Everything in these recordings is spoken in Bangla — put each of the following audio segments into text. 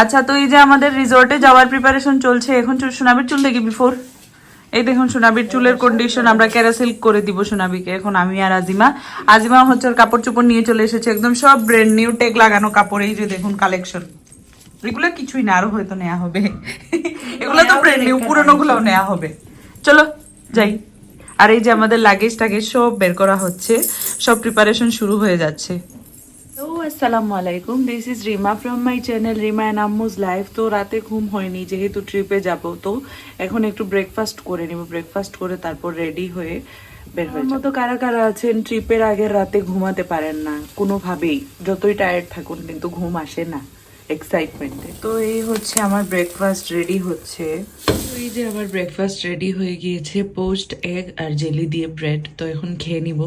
আচ্ছা তো এই যে আমাদের রিসোর্টে যাওয়ার প্রিপারেশন চলছে, এখন সোনাবির চুল দেখি বিফোর এই দেখুন, সোনাবির চুলের কন্ডিশন আমরা ক্যারাসিল করে দিব সোনাবিকে। এখন আমি আর আজিমা। আজিমা হচ্ছে কাপড় চোপড় নিয়ে চলে এসেছে, একদম সব ব্র্যান্ড নিউ টেক লাগানো কাপড়, এই যে দেখুন কালেকশন এগুলো কিছুই না, আরও হয়তো নেওয়া হবে। এগুলো তো ব্র্যান্ড নিউ পুরোনো গুলোও নেওয়া হবে। চলো, যাই। আর এই যে আমাদের লাগেজ টাগেজ সব বের করা হচ্ছে, সব প্রিপারেশন শুরু হয়ে যাচ্ছে। আসসালামু আলাইকুম this is Rima from my channel Rima and আম্মুজ life তো রাতে ঘুম হয়নি যেহেতু ট্রিপে যাব তো এখন একটু ব্রেকফাস্ট করে নিব। ব্রেকফাস্ট করে তারপর রেডি হয়ে বের হয়ে মতো কারা কারা আছেন ট্রিপের আগে রাতে ঘুমাতে পারেন না কোনোভাবেই। যতই টায়ার্ড থাকুন কিন্তু ঘুম আসে না এক্সাইটমেন্টে তো এই হচ্ছে আমার ব্রেকফাস্ট রেডি হচ্ছে। এই যে আমার ব্রেকফাস্ট রেডি হয়ে গিয়েছে পোস্ট এগ আর জেলি দিয়ে ব্রেড তো এখন খেয়ে নিব।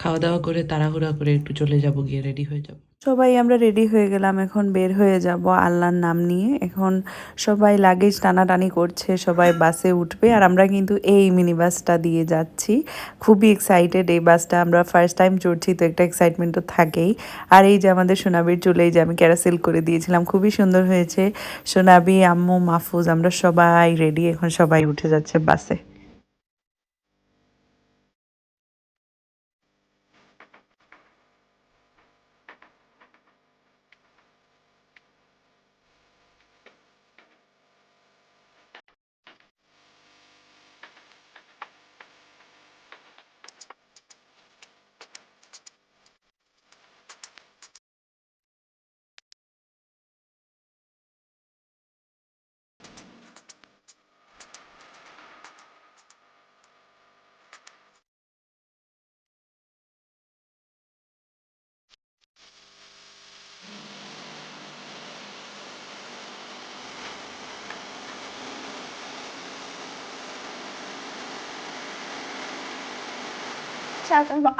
খাওয়া দাওয়া করে, তাড়াহুড়া করে একটু চলে যাব, গিয়ে রেডি হয়ে যাব। সবাই আমরা রেডি হয়ে গেলাম, এখন বের হয়ে যাব আল্লাহর নাম নিয়ে। এখন সবাই লাগেজ টানাটানি করছে, সবাই বাসে উঠবে। আর আমরা কিন্তু এই মিনি বাসটা দিয়ে যাচ্ছি। খুবই এক্সাইটেড এই বাসটা আমরা ফার্স্ট টাইম চড়ছি, তো একটা এক্সাইটমেন্ট তো থাকেই। আর এই যে আমাদের সোনাবির চুলে এই যে আমি ক্যারাসেল করে দিয়েছিলাম, খুবই সুন্দর হয়েছে। সোনাবি, আম্মু, মাহফুজ, আমরা সবাই রেডি এখন সবাই উঠে যাচ্ছে বাসে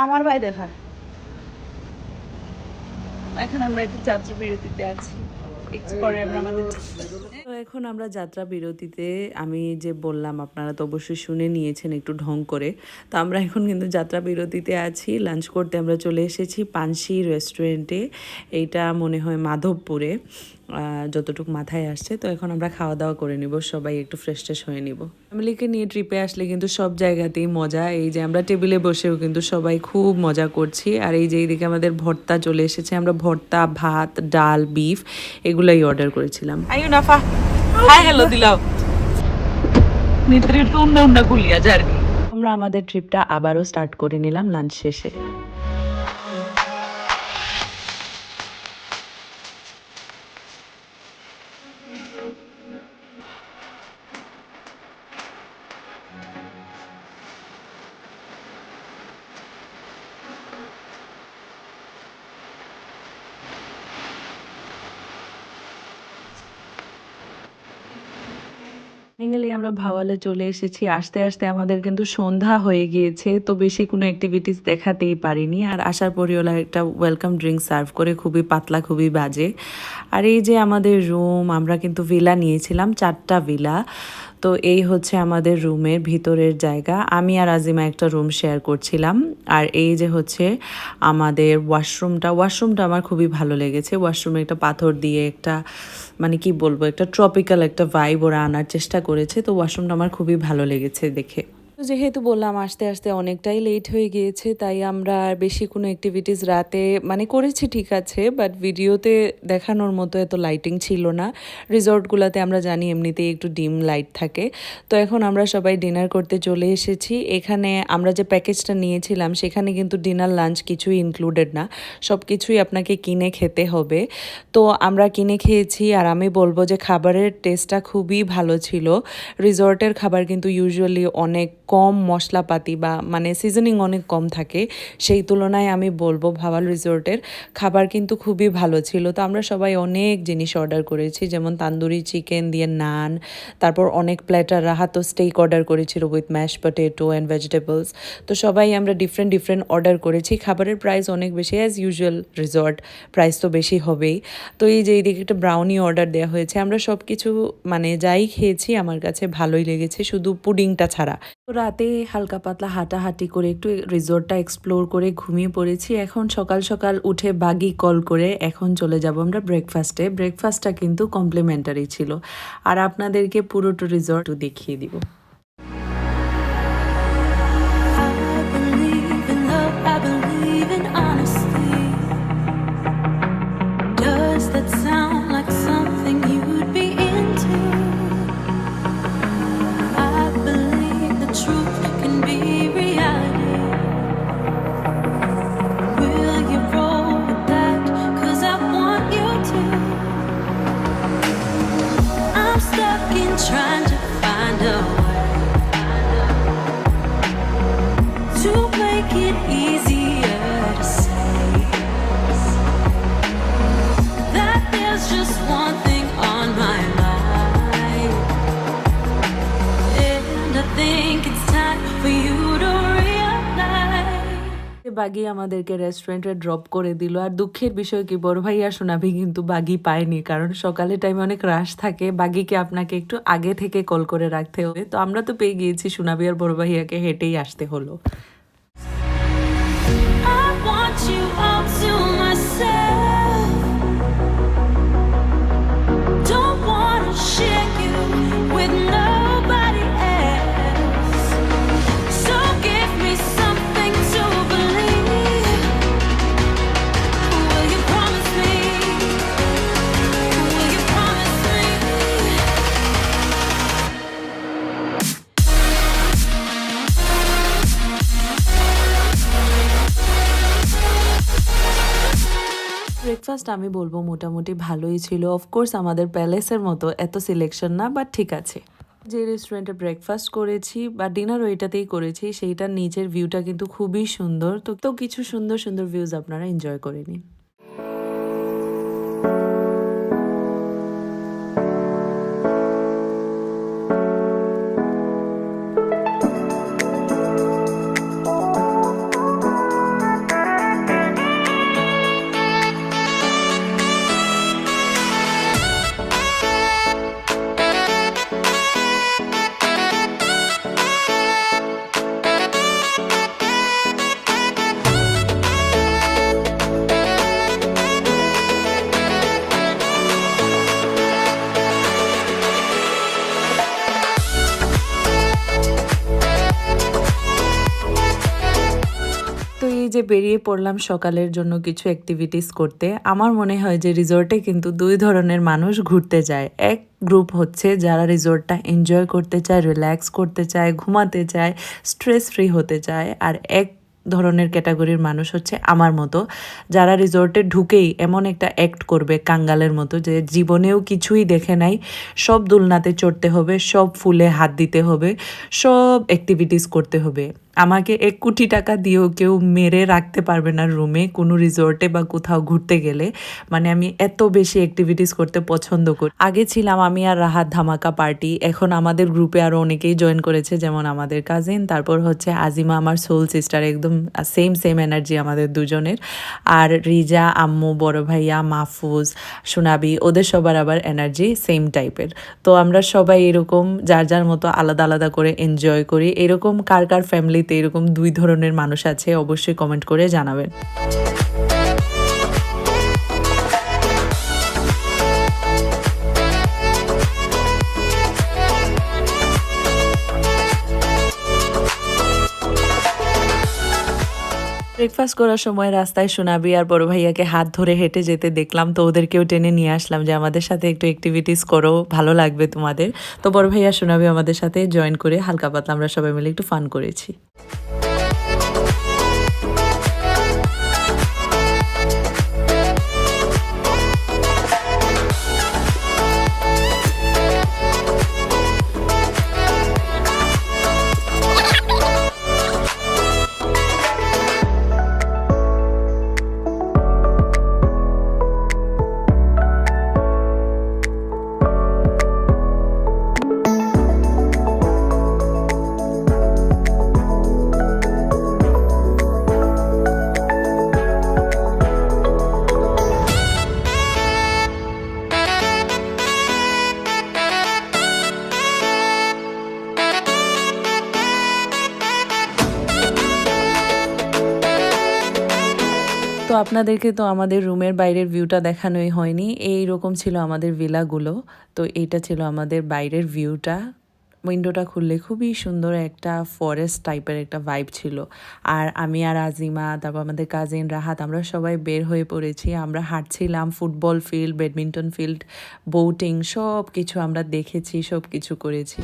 আমার ভাই দেখা এখন আমরা একটু যাত্রা বিরতিতে আছি। একটু পরে আমরা আমাদের এখন আমরা যাত্রা বিরতিতে, আমি যে বললাম আপনারা তো অবশ্যই শুনে নিয়েছেন একটু ঢং করে, তো আমরা এখন কিন্তু যাত্রা বিরতিতে আছি। লাঞ্চ করতে আমরা চলে এসেছি পানসি রেস্টুরেন্টে, এইটা মনে হয় মাধবপুরে যতটুকু মাথায় আসছে। তো এখন আমরা খাওয়া দাওয়া করে নিব, সবাই একটু ফ্রেশ ট্রেশ হয়ে নিব। ফ্যামিলিকে নিয়ে ট্রিপে আসলে কিন্তু সব জায়গাতেই মজা। এই যে আমরা টেবিলে বসেও কিন্তু সবাই খুব মজা করছি। আর এই যে এইদিকে আমাদের ভর্তা চলে এসেছে, আমরা ভর্তা, ভাত, ডাল বিফ এগুলাই অর্ডার করেছিলাম। আইও নাফা হাই হ্যালো দিলাও। নিদ্রির তো উন্না উন্না গুলিয়া জার্নি আমরা আমাদের ট্রিপটা আবারও স্টার্ট করে নিলাম লাঞ্চ শেষে। ফাইনালি আমরা ভাওয়ালে চলে এসেছি। আসতে আসতে আমাদের কিন্তু সন্ধ্যা হয়ে গিয়েছে, তো বেশি কোনো অ্যাক্টিভিটিস দেখাতেই পারিনি। আর আসার পরে ওলা একটা ওয়েলকাম ড্রিঙ্ক সার্ভ করে, খুবই পাতলা, খুবই বাজে। আর এই যে আমাদের রুম আমরা কিন্তু ভিলা নিয়েছিলাম, চারটা ভিলা তো এই হচ্ছে আমাদের রুমের ভিতরের জায়গা। আমি আর আজিমা একটা রুম শেয়ার করছিলাম। আর এই যে হচ্ছে আমাদের ওয়াশরুমটা ওয়াশরুমটা আমার খুবই ভালো লেগেছে। ওয়াশরুমে একটা পাথর দিয়ে একটা মানে কি বলব, একটা ট্রপিক্যাল একটা ভাইব ওরা আনার চেষ্টা করেছে। তো ওয়াশরুমটা আমার খুবই ভালো লেগেছে দেখে। যেহেতু বললাম, আসতে আসতে অনেকটাই লেট হয়ে গিয়েছে, তাই আমরা আর বেশি কোনো অ্যাক্টিভিটিস রাতে মানে করেছি ঠিক আছে বাট ভিডিওতে দেখানোর মতো এত লাইটিং ছিল না। রিসর্টগুলোতে আমরা জানি এমনিতেই একটু ডিম লাইট থাকে। তো এখন আমরা সবাই ডিনার করতে চলে এসেছি। এখানে আমরা যে প্যাকেজটা নিয়েছিলাম, সেখানে কিন্তু ডিনার লাঞ্চ কিছুই ইনক্লুডেড না। সব কিছুই আপনাকে কিনে খেতে হবে। তো আমরা কিনে খেয়েছি আর আমি বলব যে খাবারের টেস্টটা খুবই ভালো ছিল। রিসর্টের খাবার কিন্তু ইউজুয়ালি অনেক কম মশলাপাতি বা মানে সিজনিং অনেক কম থাকে, সেই তুলনায় আমি বলব ভাওয়াল রিসোর্টের খাবার কিন্তু খুবই ভালো ছিল। তো আমরা সবাই অনেক জিনিস অর্ডার করেছি, যেমন তান্দুরি চিকেন দিয়ে নান, তারপর অনেক প্ল্যাটার রাহাতো স্টেক অর্ডার করেছিল with mash potato and vegetables তো সবাই আমরা ডিফারেন্ট ডিফারেন্ট অর্ডার করেছি। খাবারের প্রাইস অনেক বেশি অ্যাজ ইউজুয়াল রিসর্ট প্রাইস তো বেশি হবেই। তো এই যে এইদিকে একটা ব্রাউনি অর্ডার দেওয়া হয়েছে, আমরা সব কিছু মানে যাই খেয়েছি, আমার কাছে ভালোই লেগেছে, শুধু পুডিংটা ছাড়া। রাতে হালকা পাতলা হাঁটাহাঁটি করে একটু রিসোর্টটা এক্সপ্লোর করে ঘুমিয়ে পড়েছি। এখন সকাল সকাল উঠে বাগি কল করে এখন চলে যাব আমরা ব্রেকফাস্টে ব্রেকফাস্টটা কিন্তু কমপ্লিমেন্টারি ছিল। আর আপনাদেরকে পুরোটা রিসোর্ট দেখিয়ে দিব। I বাগি আমাদেরকে রেস্টুরেন্টে ড্রপ করে দিল। আর দুঃখের বিষয় কি, বড় ভাই আর সোনাভি কিন্তু বাগি পায়নি, কারণ সকালে টাইমে অনেক রাশ থাকে। বাগিকে আপনাকে একটু আগে থেকে কল করে রাখতে হবে। তো আমরা তো পেয়ে গিয়েছি সোনাভি আর বড় ভাইয়াকে, হেঁটেই আসতে হলো। ব্রেকফাস্ট আমি বলব মোটামুটি ভালোই ছিল। অফকোর্স আমাদের প্যালেসের মতো এত সিলেকশন না বাট ঠিক আছে। যে রেস্টুরেন্টে ব্রেকফাস্ট করেছি বা ডিনার ওইটাতেই করেছি, সেইটার নিচের ভিউটা কিন্তু খুবই সুন্দর। তো তো কিছু সুন্দর সুন্দর ভিউজ আপনারা এনজয় করে নিন। বেরিয়ে পড়লাম সকালের জন্য কিছু অ্যাক্টিভিটিস করতে। আমার মনে হয় যে রিসোর্টে কিন্তু দুই ধরনের মানুষ ঘুরতে যায়। এক গ্রুপ হচ্ছে যারা রিসোর্টটা এনজয় করতে চায় রিল্যাক্স করতে চায়, ঘুমাতে চায় স্ট্রেস ফ্রি হতে চায়। আর এক ধরনের ক্যাটাগরির মানুষ হচ্ছে আমার মতো, যারা রিসোর্টে ঢুকেই এমন একটা অ্যাক্ট করবে কাঙ্গালের মতো যে জীবনেও কিছুই দেখে নাই। সব দুলনাতে চড়তে হবে, সব ফুলে হাত দিতে হবে, সব অ্যাক্টিভিটিস করতে হবে। আমাকে এক কোটি টাকা দিয়েও কেউ মেরে রাখতে পারবে না রুমে কোনো রিসোর্টে বা কোথাও ঘুরতে গেলে। মানে আমি এত বেশি অ্যাক্টিভিটিস করতে পছন্দ করি। আগে ছিলাম আমি আর রাহাত ধামাকা পার্টি এখন আমাদের গ্রুপে আরও অনেকেই জয়েন করেছে, যেমন আমাদের কাজিন তারপর হচ্ছে আজিমা আমার সোল সিস্টার একদম সেম সেম এনার্জি আমাদের দুজনের। আর রিজা, আম্মু, বড় ভাইয়া, মাহফুজ, সোনাবি, ওদের সবার আবার এনার্জি সেম টাইপের তো আমরা সবাই এরকম, যার যার মতো আলাদা আলাদা করে এনজয় করি। এরকম কার কার ফ্যামিলিতে এরকম দুই ধরনের মানুষ আছে অবশ্যই কমেন্ট করে জানাবেন। ব্রেকফাস্ট করার সময় রাস্তায় সোনাবি আর বড় ভাইয়াকে হাত ধরে হেঁটে যেতে দেখলাম, তো ওদেরকেও টেনে নিয়ে আসলাম যে, আমাদের সাথে একটু অ্যাক্টিভিটিস করো, ভালো লাগবে তোমাদের। তো বড় ভাইয়া সোনাবি আমাদের সাথে জয়েন করে হালকা পাতলা আমরা সবাই মিলে একটু ফান করেছি। আপনাদেরকে তো আমাদের রুমের বাইরের ভিউটা দেখানোই হয়নি। এই রকম ছিল আমাদের ভিলাগুলো তো এইটা ছিল আমাদের বাইরের ভিউটা উইন্ডোটা খুললে খুবই সুন্দর একটা ফরেস্ট টাইপের একটা ভাইব ছিল। আর আমি আর আজিমা, তারপর আমাদের কাজিন রাহাত, আমরা সবাই বের হয়ে পড়েছি। আমরা হাঁটছিলাম football field badminton field boating সব কিছু আমরা দেখেছি সব কিছু করেছি।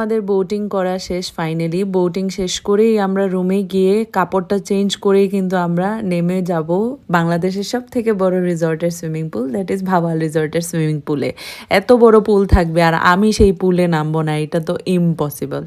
আমাদের বোটিং করা শেষ ফাইনালি বোটিং শেষ করেই আমরা রুমে গিয়ে কাপড়টা চেঞ্জ করেই কিন্তু আমরা নেমে যাব বাংলাদেশের সব থেকে বড় রিসর্টের সুইমিং পুল দ্যাট ইজ ভাবাল রিসর্টের সুইমিং পুলে এত বড় পুল থাকবে আর আমি সেই পুলে নামবো না, এটা তো ইম্পসিবল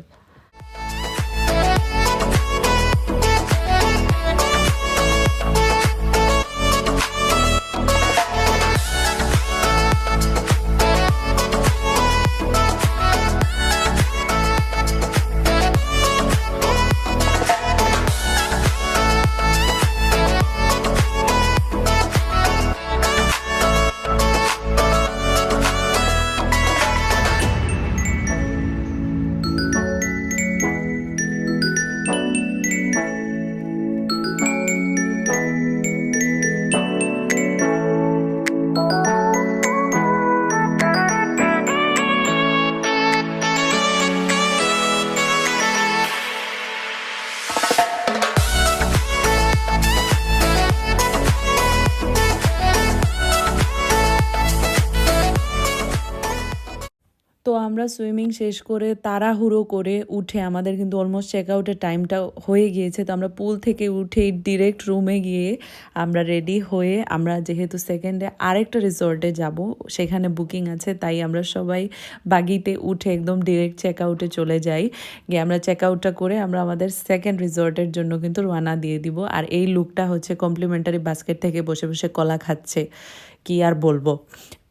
সুইমিং শেষ করে তাড়াহুড়ো করে উঠে আমাদের কিন্তু অলমোস্ট চেক আউটের টাইমটা হয়ে গিয়েছে। তো আমরা পুল থেকে উঠেই ডিরেক্ট রুমে গিয়ে আমরা রেডি হয়ে আমরা যেহেতু সেকেন্ডে আরেকটা রিসর্টে যাব, সেখানে বুকিং আছে, তাই আমরা সবাই বাগিতে উঠে একদম ডিরেক্ট চেক আউটে চলে যাই। গিয়ে আমরা চেক আউটটা করে আমরা আমাদের সেকেন্ড রিসর্টের জন্য কিন্তু রওনা দিয়ে দিব। আর এই লুকটা হচ্ছে কমপ্লিমেন্টারি বাস্কেট থেকে বসে বসে কলা খাচ্ছে। কি আর বলব?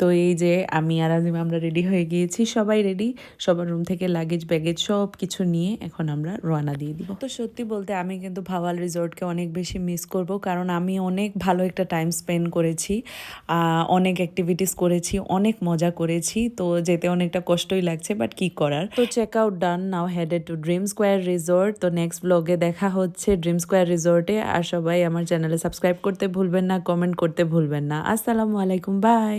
তো এই যে আমি আর আজিম আমরা রেডি হয়ে গিয়েছি, সবাই রেডি সবার রুম থেকে লাগেজ ব্যাগেজ সব কিছু নিয়ে এখন আমরা রওনা দিয়ে দিব। তো সত্যি বলতে আমি কিন্তু ভাওয়াল রিসর্টকে অনেক বেশি মিস করব, কারণ আমি অনেক ভালো একটা টাইম স্পেন্ড করেছি অনেক অ্যাক্টিভিটিস করেছি, অনেক মজা করেছি, তো যেতে অনেকটা কষ্টই লাগছে বাট কি করার? তো check out done now headed to Dream Square resort তো নেক্সট ব্লগে দেখা হচ্ছে ড্রিম স্কোয়ার রিসর্টে আর সবাই আমার চ্যানেলে সাবস্ক্রাইব করতে ভুলবেন না কমেন্ট করতে ভুলবেন না। আসসালামু আলাইকুম বাই